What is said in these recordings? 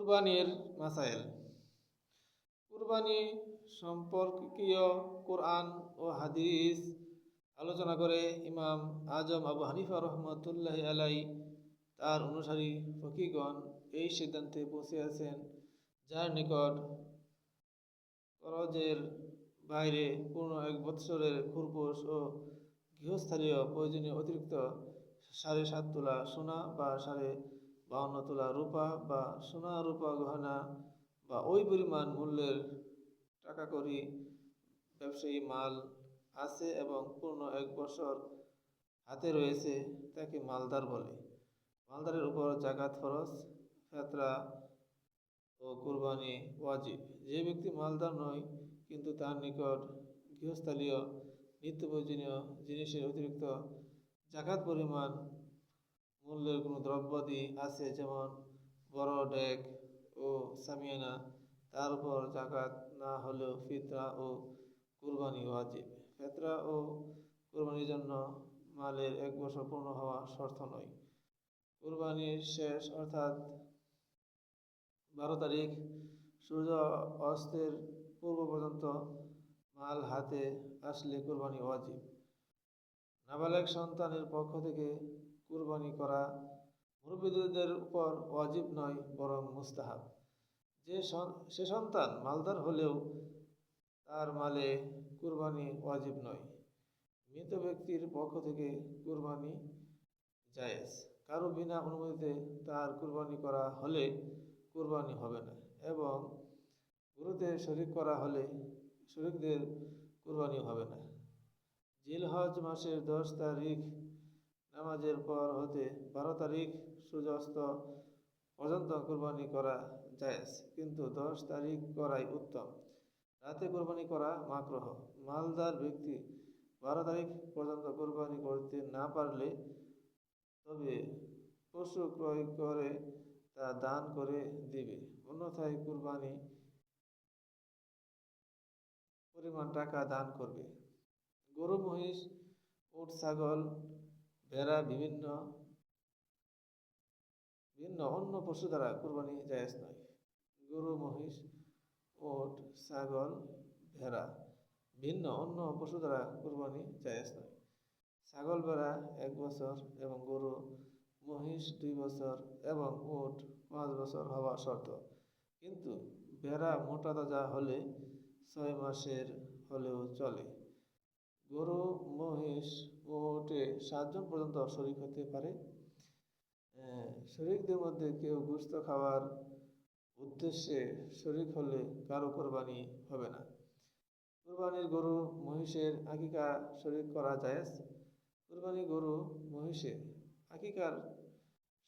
কুরবানির মাসাইল। কুরবানি সম্পর্কীয় কোরআন ও হাদিস আলোচনা করে ইমাম আজম আবু হানিফা রহমতুল্লাহ আলাই তার অনুসারী ফকিগণ এই সিদ্ধান্তে পৌঁছে আছেন, যার নিকট করজের বাইরে পূর্ণ এক বৎসরের খুরপোশ ও গৃহস্থালীয় প্রয়োজনীয় অতিরিক্ত সাড়ে সাত তোলা সোনা বা সাড়ে বাউন্ন তোলা রূপা বা সোনা রূপা গহনা বা ওই পরিমাণ মূল্যের টাকা করি ব্যবসায়ী মাল আছে এবং পূর্ণ এক বছর হাতে রয়েছে তাকে মালদার বলে। মালদারের উপর জাকাত ফরজ, ফেতরা ও কুরবানি ওয়াজিব। যে ব্যক্তি মালদার নয়, কিন্তু তার নিকট গৃহস্থালীয় নিত্য প্রয়োজনীয় জিনিসের অতিরিক্ত জাকাত পরিমাণ মূল্যের কোনো দ্রব্যাদি আছে, যেমন বড় ডেক ও সামিয়ানা, তার উপর জাকাত না হলেও ফিতরা ও কুরবানি ওয়াজিব। ফেতরা ও কুরবানির জন্য মালের এক বছর পূর্ণ হওয়া শর্ত নয়। কুরবানির শেষ, অর্থাৎ বারো তারিখ, সূর্য অস্তের পূর্ব পর্যন্ত মাল হাতে আসলে কুরবানি ওয়াজিব। নাবালেক সন্তানের পক্ষ থেকে কুরবানি করা মুরব্বীদের উপর ওয়াজিব নয়, বরং মুস্তাহাব। যে সে সন্তান মালদার হলেও তার মালে কুরবানি ওয়াজিব নয়। মৃত ব্যক্তির পক্ষ থেকে কুরবানি জায়েজ। কারও বিনা অনুমতিতে তার কুরবানি করা হলে কুরবানি হবে না এবং গুরুতে শরিক করা হলে শরিকদের কুরবানি হবে না। জিলহজ মাসের দশ তারিখ নামাজের পর হতে বারো তারিখ সূর্যাস্ত পর্যন্ত কোরবানি করা জায়েজ, কিন্তু দশ তারিখ করাই উত্তম। রাতে কোরবানি করা মাকরহ। মালদার ব্যক্তি বারো তারিখ পর্যন্ত কোরবানি করতে না পারলে তবে পশু ক্রয় করে তা দান করে দিবে। অন্যথায় কোরবানি পরিমাণ টাকা দান করবে। গরু, মহিষ, উট, ছাগল ভেড়া বিভিন্ন ভিন্ন অন্য পশু দ্বারা কুরবানি জায়েজ নয়। গরু, মহিষ, ওট, ছাগল, ভেড়া ভিন্ন অন্য পশু দ্বারা কুরবানি জায়েজ নয়। ছাগল, ভেড়া এক বছর এবং গরু, মহিষ দুই বছর এবং উট পাঁচ বছর হওয়া শর্ত। কিন্তু ভেড়া মোটা তাজা হলে ছয় মাসের হলেও চলে। গরু, মহিষ ও উটে সাতজন পর্যন্ত শরিক হতে পারে। শরিকদের মধ্যে কেউ গুস্ত খাওয়ার উদ্দেশ্যে শরিক হলে কারও কোরবানি হবে না। কোরবানির গরু, মহিষের আকিকা শরিক করা যায় কোরবানি গরু, মহিষের আকিকার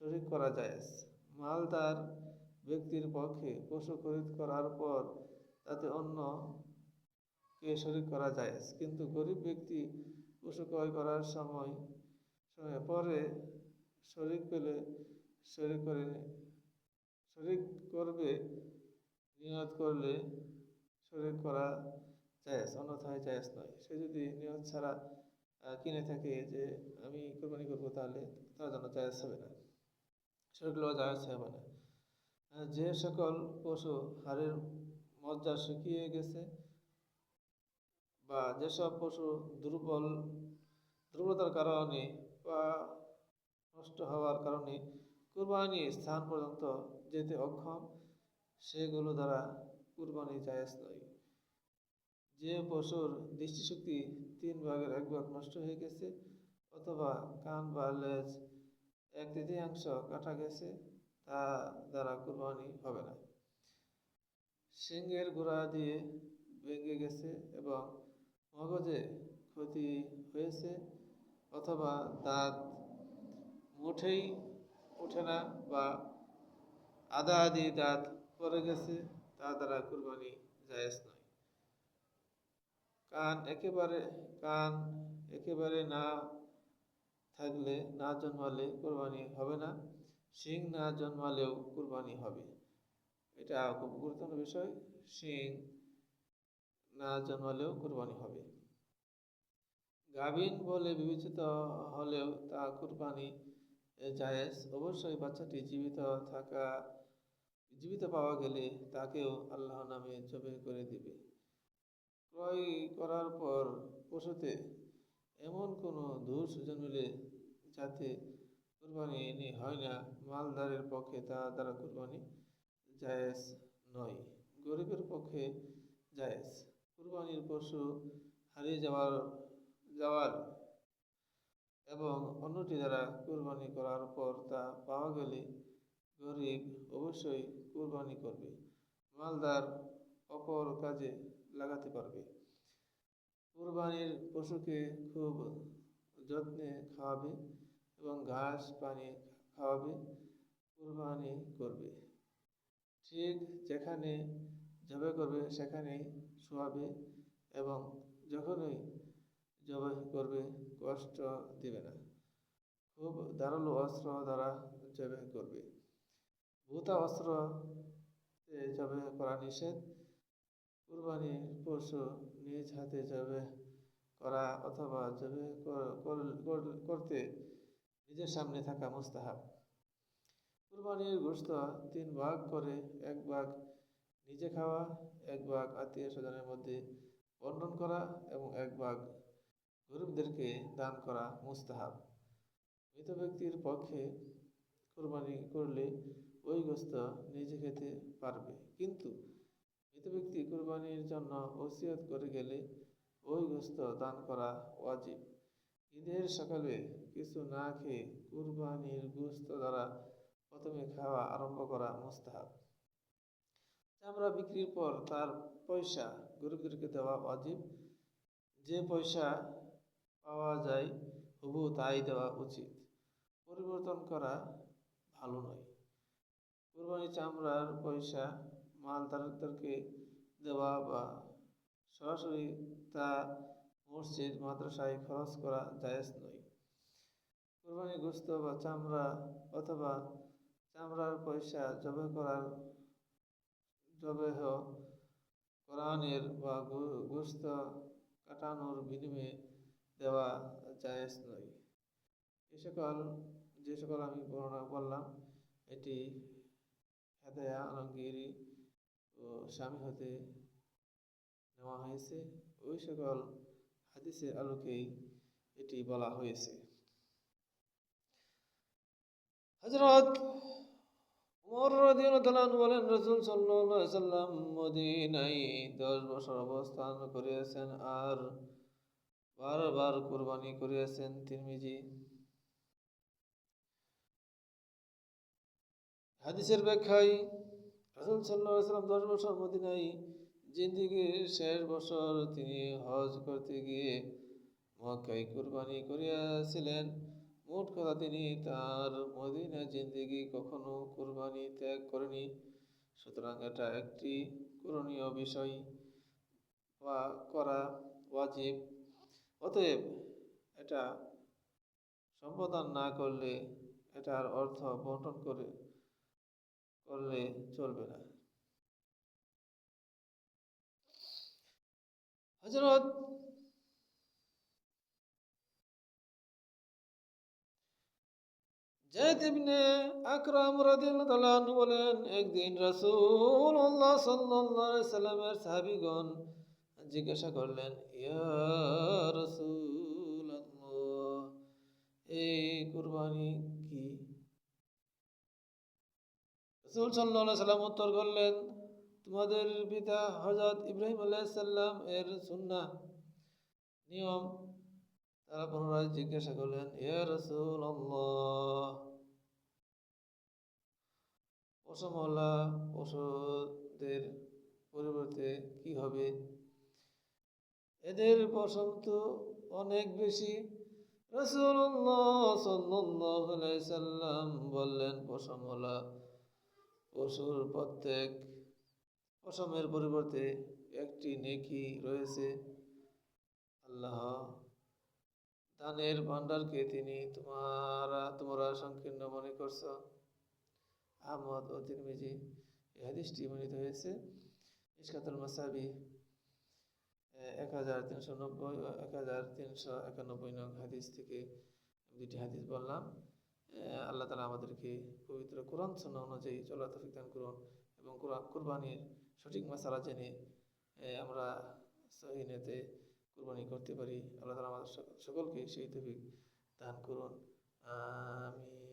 শরিক করা যায় মালদার ব্যক্তির পক্ষে পশু খরিদ করার পর তাতে অন্য কে শরিক করা যায়? কিন্তু গরিব ব্যক্তি পশু ক্রয় করার সময় সময় পরে শরিক পেলে শরিক করে শরিক করবে, নিয়ত করলে শরিক করা জায়েজ, অন্যথায় জায়েজ নয়। সে যদি নিয়ত ছাড়া কিনে থাকে যে, আমি কোরবানি করব তাহলে তার জন্য জায়েজ হবে না। সেগুলো জায়েজ হবে না। যে সকল পশু হাড়ের মজ্জা শুকিয়ে গেছে বা যেসব পশু দুর্বল, দুর্বলতার কারণে বা নষ্ট হওয়ার কারণে কুরবানি স্থান পর্যন্ত যেতে অক্ষম, সেগুলো দ্বারা কুরবানি জায়েজ নয়। যে পশুর দৃষ্টিশক্তি তিন ভাগের এক ভাগ নষ্ট হয়ে গেছে অথবা কান বা লেজ এক তৃতীয়াংশ কাটা গেছে, তা দ্বারা কুরবানি হবে না। সিংহের গোড়া দিয়ে ভেঙে গেছে এবং মগজে ক্ষতি হয়েছে অথবা দাঁত মুঠেই ওঠে না বা আধা আদি দাঁত পরে গেছে, তা দ্বারা কুরবানি জায়েজ নয়। কান একেবারে কান একেবারে না থাকলে, না জন্মালে কোরবানি হবে না। শিং না জন্মালেও কুরবানি হবে। এটা খুব গুরুত্বপূর্ণ বিষয়। শিং না জন্মালেও কুরবানি হবে। গাভীন বলে বিবেচিত হলেও তা কুরবানি জায়েজ। অবশ্যই বাচ্চাটি জীবিত থাকা, জীবিত পাওয়া গেলে তাকেও আল্লাহ নামে জবে করে দিবে। ক্রয় করার পর পশুতে এমন কোনো দোষ জন্মলে যাতে কুরবানি হয় না, মালদারের পক্ষে তা দ্বারা কুরবানি জায়েজ নয়, গরিবের পক্ষে জায়েজ। কুরবানির পশু হারিয়ে যাওয়ার যাওয়ার এবং অন্যটি দ্বারা কুরবানি করার পর তা পাওয়া গেলে গরিব অবশ্যই কুরবানি করবে। মালদার অপর কাজে লাগাতে পারবে। কুরবানির পশুকে খুব যত্নে খাওয়াবে এবং ঘাস পানি খাওয়াবে, কুরবানি করবে। ঠিক যেখানে জবে করবে, সেখানেই শোয়াবে এবং যখনই জবে করবে, কষ্ট দিবে না। খুব ধারালো অস্ত্র দ্বারা জবে করবে। ভূতা অস্ত্র জবে করা নিষেধ। কুরবানির পশু নিজ হাতে জবে করা অথবা জবে করতে নিজের সামনে থাকা মুস্তাহাব। কুরবানির গোস্ত তিন ভাগ করে, এক ভাগ নিজে খাওয়া, এক ভাগ আত্মীয় স্বজনের মধ্যে বন্টন করা এবং এক ভাগ গরিবদেরকে দান করা মুস্তাহাব। মৃত ব্যক্তির পক্ষে কোরবানি করলে ওই গোস্ত নিজে খেতে পারবে। কিন্তু মৃত ব্যক্তি কোরবানির জন্য ওসিয়ত করে গেলে ওই গোস্ত দান করা ওয়াজিব। ঈদের সকালে কিছু না খেয়ে কুরবানির গোস্ত দ্বারা প্রথমে খাওয়া আরম্ভ করা মুস্তাহাব। চামড়া বিক্রির পর তার পয়সা গরিবদেরকে দেওয়া অজীব। যে পয়সা পাওয়া যায়, হবু তাই দেওয়া উচিত। পরিবর্তন করা ভালো নয়। কোরবানি চামড়ার পয়সা মাল মালদারদেরকে দেওয়া বা সরাসরি তা মসজিদ, মাদ্রাসায় খরচ করা জায়েজ নয়। কোরবানি গোস্ত বা চামড়া অথবা চামড়ার পয়সা জবে করার জবেহ কোরআনের বা গোস্ত কাটানোর বিনিময়ে দেওয়া জায়েজ নয়। এ সকল, যে সকল আমি বর্ণনা করলাম, এটি হেদায়া, আলমগিরি ও স্বামী হতে নেওয়া হয়েছে। ওই সকল হাদিসের আলোকেই এটি বলা হয়েছে। হজরত বলেন, রাসূল সাল্লাম মদিনায় 10 বছর অবস্থান করিয়াছেন আর বারবার কুরবানি করিয়াছেন তিরমিজি। হাদিসের ব্যাখ্যায় রাসূল সাল্লাম 10 বছর মদিনায় জিন্দিগির শেষ বছর তিনি হজ করতে গিয়ে মক্কায় কুরবানি করিয়াছিলেন। মোট কথা তিনি তার মদিনা জিন্দিগি কখনো কুরবানি ত্যাগ করেনি। সুতরাং এটা একটি করণীয় বিষয় বা করা ওয়াজিব। অতএব এটা সম্পাদন না করলে এটার অর্থ বন্টন করে, করলে চলবে না। হজরত বলেন, একদিন জিজ্ঞাসা করলেন, ইয়া এই কুরবানি কি? রাসূল সাল্লাম উত্তর করলেন, তোমাদের পিতা হযরত ইব্রাহিম আলাইহিস এর সুন্নাহ নিয়ম তারা পুনরায় জিজ্ঞাসা করলেন, ইয়া রাসূলুল্লাহ? পশমওয়ালা পশুদের পরিবর্তে কি হবে? এদের পশম তো অনেক বেশি। সাল্লাম বললেন পশমলা পশুর প্রত্যেক পশমের পরিবর্তে একটি নেকি রয়েছে, আল্লাহ দানের ভান্ডারকে তিনি তোমারা, তোমরা সংকীর্ণ মনে করছ। আহমদ ও তিরমিজি এই হাদিসটি বর্ণিত হয়েছে। ইসকাতুল মাসাবি, এক হাজার তিনশো নব্বই এক হাজার তিনশো একানব্বই নং হাদিস থেকে দুটি হাদিস বললাম। আল্লাহ তালা আমাদেরকে পবিত্র কোরআন সন্না অনুযায়ী চলা তফিক দান করুন এবং কোরবানির সঠিক মশালা জেনে আমরা সহিনেতে কোরবানি করতে পারি। আল্লাহ তালা আমাদের সকল- সকলকে সেই তফিক দান করুন। আমি